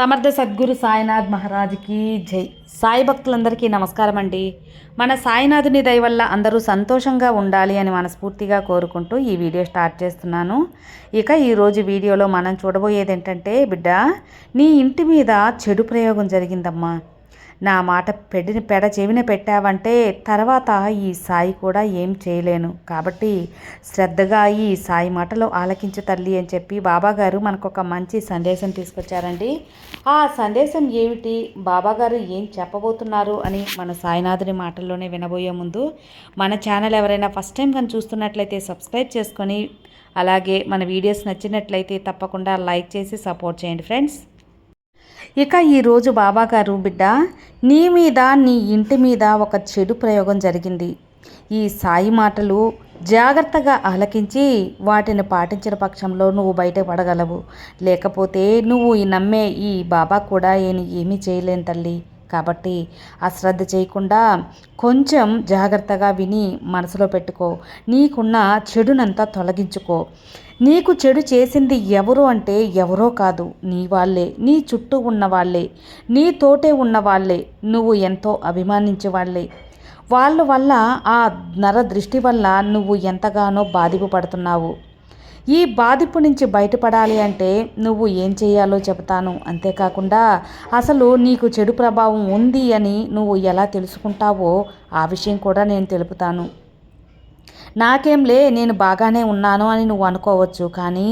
సమర్థ సద్గురు సాయినాథ్ మహారాజ్కి జై. సాయి భక్తులందరికీ నమస్కారం అండి. మన సాయినాథుని దయ వల్ల అందరూ సంతోషంగా ఉండాలి అని మనస్ఫూర్తిగా కోరుకుంటూ ఈ వీడియో స్టార్ట్ చేస్తున్నాను. ఇక ఈరోజు వీడియోలో మనం చూడబోయేది ఏంటంటే బిడ్డ నీ ఇంటి మీద చెడు ప్రయోగం జరిగిందమ్మా. నా మాట పెడిన పెడ చెవిన పెట్టావంటే తర్వాత ఈ సాయి కూడా ఏం చేయలేను. కాబట్టి శ్రద్ధగా ఈ సాయి మాటలు ఆలకించు తల్లి అని చెప్పి బాబాగారు మనకు ఒక మంచి సందేశం తీసుకొచ్చారండి. ఆ సందేశం ఏమిటి? బాబాగారు ఏం చెప్పబోతున్నారు అని మన సాయినాథుని మాటల్లోనే వినబోయే ముందు మన ఛానల్ ఎవరైనా ఫస్ట్ టైం కానీ చూస్తున్నట్లయితే సబ్స్క్రైబ్ చేసుకొని అలాగే మన వీడియోస్ నచ్చినట్లయితే తప్పకుండా లైక్ చేసి సపోర్ట్ చేయండి ఫ్రెండ్స్. ఇక ఈరోజు బాబాగారు బిడ్డ నీ మీద నీ ఇంటి మీద ఒక చెడు ప్రయోగం జరిగింది. ఈ సాయి మాటలు జాగ్రత్తగా ఆలకించి వాటిని పాటించిన పక్షంలో నువ్వు బయటపడగలవు లేకపోతే నువ్వు ఈ నమ్మే ఈ బాబా కూడా ఏమి ఏమీ చేయలేని తల్లి. కాబట్టి అశ్రద్ధ చేయకుండా కొంచెం జాగ్రత్తగా విని మనసులో పెట్టుకో. నీకున్న చెడునంతా తొలగించుకో. నీకు చెడు చేసింది ఎవరు అంటే ఎవరో కాదు నీ వాళ్ళే నీ చుట్టూ ఉన్న వాళ్ళే నీ తోటే ఉన్నవాళ్ళే నువ్వు ఎంతో అభిమానించే వాళ్ళే. వాళ్ళ వల్ల ఆ నర దృష్టి వల్ల నువ్వు ఎంతగానో బాధింపబడుతున్నావు ఈ బాధింపు నుంచి బయటపడాలి అంటే నువ్వు ఏం చేయాలో చెబుతాను. అంతేకాకుండా అసలు నీకు చెడు ప్రభావం ఉంది అని నువ్వు ఎలా తెలుసుకుంటావో ఆ విషయం కూడా నేను తెలుపుతాను. నాకేంలే నేను బాగానే ఉన్నాను అని నువ్వు అనుకోవచ్చు కానీ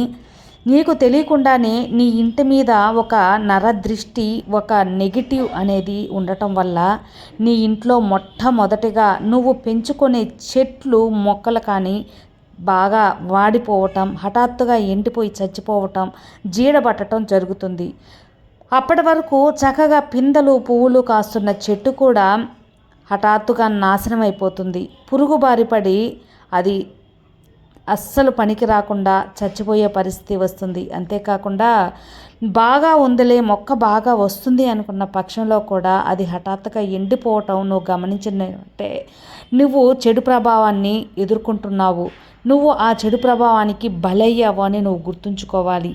నీకు తెలియకుండానే నీ ఇంటి మీద ఒక నరదృష్టి ఒక నెగిటివ్ అనేది ఉండటం వల్ల నీ ఇంట్లో మొట్టమొదటిగా నువ్వు పెంచుకునే చెట్లు మొక్కలు కానీ బాగా వాడిపోవటం హఠాత్తుగా ఎండిపోయి చచ్చిపోవటం జీడబట్టడం జరుగుతుంది. అప్పటి వరకు చక్కగా పిందెలు పువ్వులు కాస్తున్న చెట్టు కూడా హఠాత్తుగా నాశనం అయిపోతుంది. పురుగు బారిపడి అది అస్సలు పనికి రాకుండా చచ్చిపోయే పరిస్థితి వస్తుంది. అంతేకాకుండా బాగా ఉందిలే మొక్క బాగా వస్తుంది అనుకున్న పక్షంలో కూడా అది హఠాత్తుగా ఎండిపోవటం నువ్వు గమనించినట్టే. నువ్వు చెడు ప్రభావాన్ని ఎదుర్కొంటున్నావు. నువ్వు ఆ చెడు ప్రభావానికి బలయ్యావు అని నువ్వు గుర్తుంచుకోవాలి.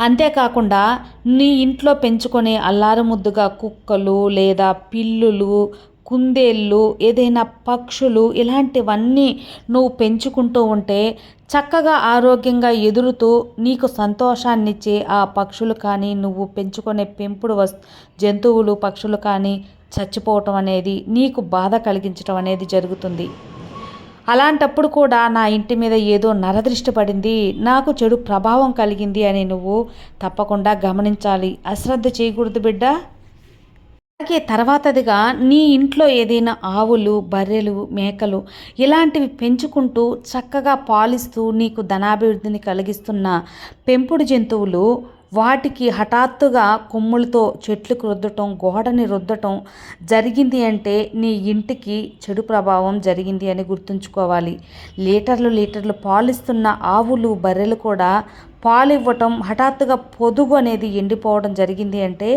అంతేకాకుండా నీ ఇంట్లో పెంచుకునే అల్లారు ముద్దుగా కుక్కలు లేదా పిల్లులు కుందేళ్ళు ఏదైనా పక్షులు ఇలాంటివన్నీ నువ్వు పెంచుకుంటూ ఉంటే చక్కగా ఆరోగ్యంగా ఎదురుతూ నీకు సంతోషాన్నిచ్చే ఆ పక్షులు కానీ నువ్వు పెంచుకునే పెంపుడు వస్ జంతువులు పక్షులు కానీ చచ్చిపోవటం అనేది నీకు బాధ కలిగించడం అనేది జరుగుతుంది. అలాంటప్పుడు కూడా నా ఇంటి మీద ఏదో నరదృష్టి పడింది. నాకు చెడు ప్రభావం కలిగింది అని నువ్వు తప్పకుండా గమనించాలి. అశ్రద్ధ చేయకూడదు బిడ్డ. అలాగే తర్వాతదిగా నీ ఇంట్లో ఏదైనా ఆవులు బర్రెలు మేకలు ఇలాంటివి పెంచుకుంటూ చక్కగా పాలిస్తూ నీకు ధనాభివృద్ధిని కలిగిస్తున్న పెంపుడు జంతువులు వాటికి హఠాత్తుగా కొమ్ములతో చెట్లకు రుద్దటం గోడని రుద్దటం జరిగింది అంటే నీ ఇంటికి చెడు ప్రభావం జరిగింది అని గుర్తుంచుకోవాలి. లీటర్లు లీటర్లు పాలిస్తున్న ఆవులు బర్రెలు కూడా పాలు ఇవ్వటం హఠాత్తుగా పొదుగు అనేది ఎండిపోవడం జరిగింది అంటే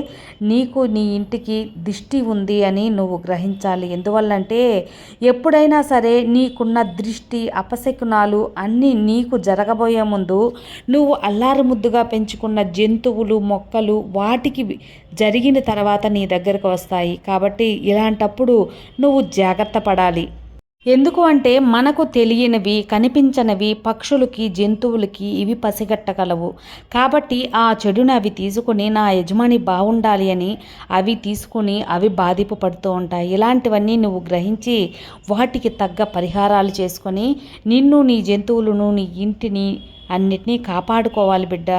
నీకు నీ ఇంటికి దిష్టి ఉంది అని నువ్వు గ్రహించాలి. ఎందువల్లంటే ఎప్పుడైనా సరే నీకున్న దృష్టి అపశకునాలు అన్నీ నీకు జరగబోయే ముందు నువ్వు అల్లారు ముద్దుగా పెంచుకున్న జంతువులు మొక్కలు వాటికి జరిగిన తర్వాత నీ దగ్గరకు వస్తాయి. కాబట్టి ఇలాంటప్పుడు నువ్వు జాగ్రత్త పడాలి. ఎందుకు అంటే మనకు తెలియనివి కనిపించనివి పక్షులకి జంతువులకి ఇవి పసిగట్టగలవు. కాబట్టి ఆ చెడుని అవి తీసుకుని నా యజమాని బాగుండాలి అని అవి తీసుకుని అవి బాధిపు పడుతూ ఉంటాయి. ఇలాంటివన్నీ నువ్వు గ్రహించి వాటికి తగ్గ పరిహారాలు చేసుకొని నిన్ను నీ జంతువులను నీ ఇంటిని అన్నిటినీ కాపాడుకోవాలి బిడ్డ.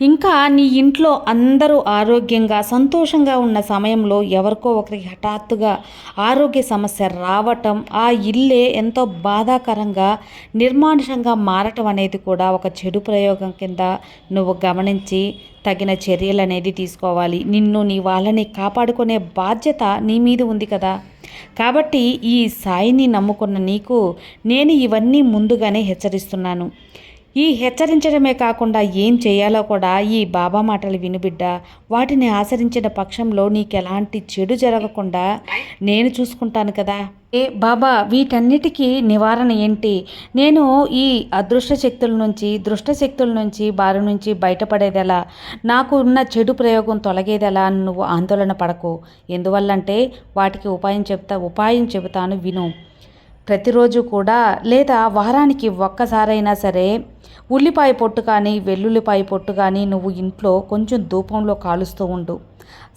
ఇంకా నీ ఇంట్లో అందరూ ఆరోగ్యంగా సంతోషంగా ఉన్న సమయంలో ఎవరికో ఒకరికి హఠాత్తుగా ఆరోగ్య సమస్య రావటం ఆ ఇల్లే ఎంతో బాధాకరంగా నిర్మానుషంగా మారటం అనేది కూడా ఒక చెడు ప్రయోగం కింద నువ్వు గమనించి తగిన చర్యలు అనేది తీసుకోవాలి. నిన్ను నీ వాళ్ళని కాపాడుకునే బాధ్యత నీ మీద ఉంది కదా. కాబట్టి ఈ సాయిని నమ్ముకున్న నీకు నేను ఇవన్నీ ముందుగానే హెచ్చరిస్తున్నాను. ఈ హెచ్చరించడమే కాకుండా ఏం చేయాలో కూడా ఈ బాబా మాటలు వినుబిడ్డ వాటిని ఆచరించిన పక్షంలో నీకెలాంటి చెడు జరగకుండా నేను చూసుకుంటాను కదా. ఏ బాబా వీటన్నిటికీ నివారణ ఏంటి? నేను ఈ అదృష్ట శక్తుల నుంచి దృష్ట శక్తుల నుంచి బారి నుంచి బయటపడేదెలా? నాకు ఉన్న చెడు ప్రయోగం తొలగేదెలా? అని నువ్వు ఆందోళన పడకు. ఎందువల్లంటే వాటికి ఉపాయం చెప్తా ఉపాయం చెబుతాను విను. ప్రతిరోజు కూడా లేదా వారానికి ఒక్కసారైనా సరే ఉల్లిపాయ పొట్టు కానీ వెల్లుల్లిపాయ పొట్టు కానీ నువ్వు ఇంట్లో కొంచెం ధూపంలో కాలుస్తూ ఉండు.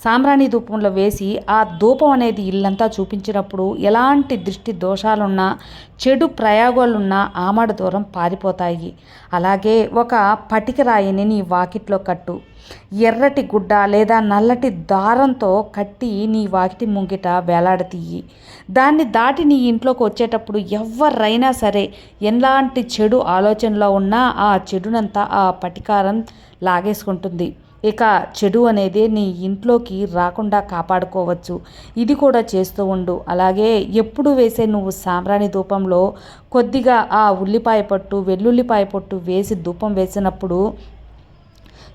సాంబ్రాణి ధూపంలో వేసి ఆ ధూపం అనేది ఇల్లంతా చూపించినప్పుడు ఎలాంటి దృష్టి దోషాలున్నా చెడు ప్రయోగాలున్నా ఆమడ దూరం పారిపోతాయి. అలాగే ఒక పటిక రాయిని నీ వాకిట్లో కట్టు. ఎర్రటి గుడ్డ లేదా నల్లటి దారంతో కట్టి నీ వాకిటి ముంగిట వేలాడతీయి. దాన్ని దాటి నీ ఇంట్లోకి వచ్చేటప్పుడు ఎవరైనా సరే ఎలాంటి చెడు ఆలోచనలో ఉన్నా ఆ చెడునంతా ఆ పటికారం లాగేసుకుంటుంది. ఇక చెడు అనేది నీ ఇంట్లోకి రాకుండా కాపాడుకోవచ్చు. ఇది కూడా చేస్తూ ఉండు. అలాగే ఎప్పుడు వేసే నువ్వు సాంబ్రాణి ధూపంలో కొద్దిగా ఆ ఉల్లిపాయ పొట్టు వెల్లుల్లిపాయ పొట్టు వేసి ధూపం వేసినప్పుడు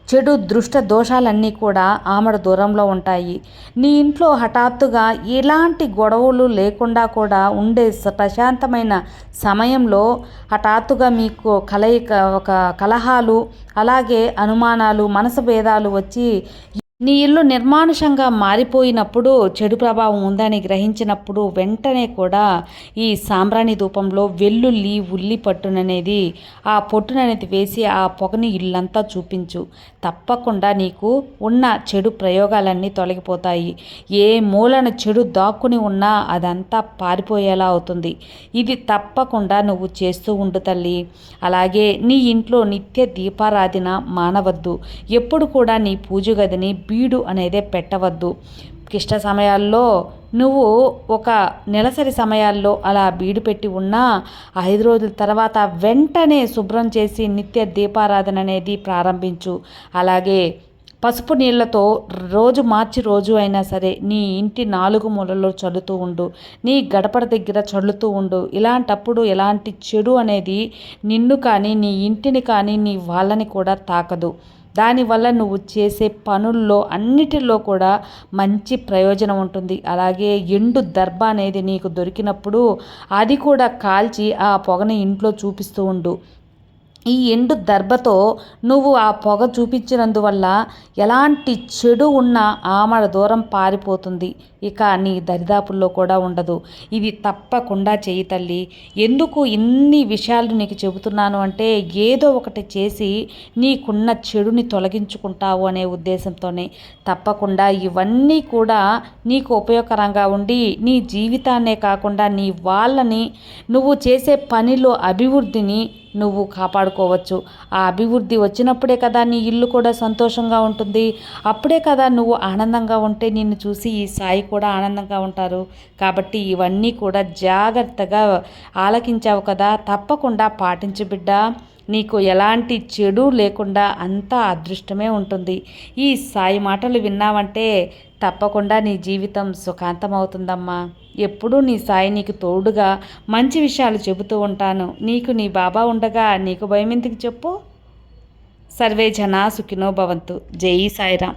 చెడు దృష్ట దోషాలన్నీ కూడా ఆమెడ దూరంలో ఉంటాయి. నీ ఇంట్లో హఠాత్తుగా ఎలాంటి గొడవలు లేకుండా కూడా ఉండే ప్రశాంతమైన సమయంలో హఠాత్తుగా మీకు కలయిక ఒక కలహాలు అలాగే అనుమానాలు మనసు భేదాలు వచ్చి నీ ఇల్లు నిర్మానుషంగా మారిపోయినప్పుడు చెడు ప్రభావం ఉందని గ్రహించినప్పుడు వెంటనే కూడా ఈ సాంబ్రాణి ధూపంలో వెల్లుల్లి ఉల్లి పట్టుననేది ఆ పొట్టుననేది వేసి ఆ పొగని ఇల్లంతా చూపించు. తప్పకుండా నీకు ఉన్న చెడు ప్రయోగాలన్నీ తొలగిపోతాయి. ఏ మూలన చెడు దాక్కుని ఉన్నా అదంతా పారిపోయేలా అవుతుంది. ఇది తప్పకుండా నువ్వు చేస్తూ ఉండు తల్లి. అలాగే నీ ఇంట్లో నిత్య దీపారాధన మానవద్దు. ఎప్పుడు కూడా నీ పూజ గదిని బీడు అనేదే పెట్టవద్దు. క్లిష్ట సమయాల్లో నువ్వు ఒక నెలసరి సమయాల్లో అలా బీడు పెట్టి ఉన్నా ఐదు రోజుల తర్వాత వెంటనే శుభ్రం చేసి నిత్య దీపారాధన అనేది ప్రారంభించు. అలాగే పసుపు నీళ్ళతో రోజు మార్చి రోజు అయినా సరే నీ ఇంటి నాలుగు మూలలో చల్లుతూ ఉండు. నీ గడపడ దగ్గర చల్లుతూ ఉండు. ఇలాంటప్పుడు ఎలాంటి చెడు అనేది నిన్ను కానీ నీ ఇంటిని కానీ నీ వాళ్ళని కూడా తాకదు. దానివల్ల నువ్వు చేసే పనుల్లో అన్నిటిలో కూడా మంచి ప్రయోజనం ఉంటుంది. అలాగే ఎండు దర్భ అనేది నీకు దొరికినప్పుడు అది కూడా కాల్చి ఆ పొగని ఇంట్లో చూపిస్తూ ఉండు. ఈ ఎండు దర్భతో నువ్వు ఆ పొగ చూపించినందువల్ల ఎలాంటి చెడు ఉన్నా ఆమడ దూరం పారిపోతుంది. ఇక నీ దరిదాపుల్లో కూడా ఉండదు. ఇది తప్పకుండా చేయి తల్లి. ఎందుకు ఇన్ని విషయాలు నీకు చెబుతున్నాను అంటే ఏదో ఒకటి చేసి నీకున్న చెడుని తొలగించుకుంటావు అనే ఉద్దేశంతోనే. తప్పకుండా ఇవన్నీ కూడా నీకు ఉపయోగకరంగా ఉండి నీ జీవితాన్నే కాకుండా నీ వాళ్ళని నువ్వు చేసే పనిలో అభివృద్ధిని నువ్వు కాపాడుకోవచ్చు. ఆ అభివృద్ధి వచ్చినప్పుడే కదా నీ ఇల్లు కూడా సంతోషంగా ఉంటుంది. అప్పుడే కదా నువ్వు ఆనందంగా ఉంటే నిన్ను చూసి ఈ సాయి కూడా ఆనందంగా ఉంటారు. కాబట్టి ఇవన్నీ కూడా జాగ్రత్తగా ఆలకించావు కదా. తప్పకుండా పాటించు బిడ్డ. నీకు ఎలాంటి చెడు లేకుండా అంతా అదృష్టమే ఉంటుంది. ఈ సాయి మాటలు విన్నావంటే తప్పకుండా నీ జీవితం సుఖాంతమవుతుందమ్మా. ఎప్పుడూ నీ సాయి నీకు తోడుగా మంచి విషయాలు చెబుతూ ఉంటాను. నీకు నీ బాబా ఉండగా నీకు భయం ఎందుకు చెప్పు? సర్వే జనా సుఖినో భవంతు. జై సాయిరామ్.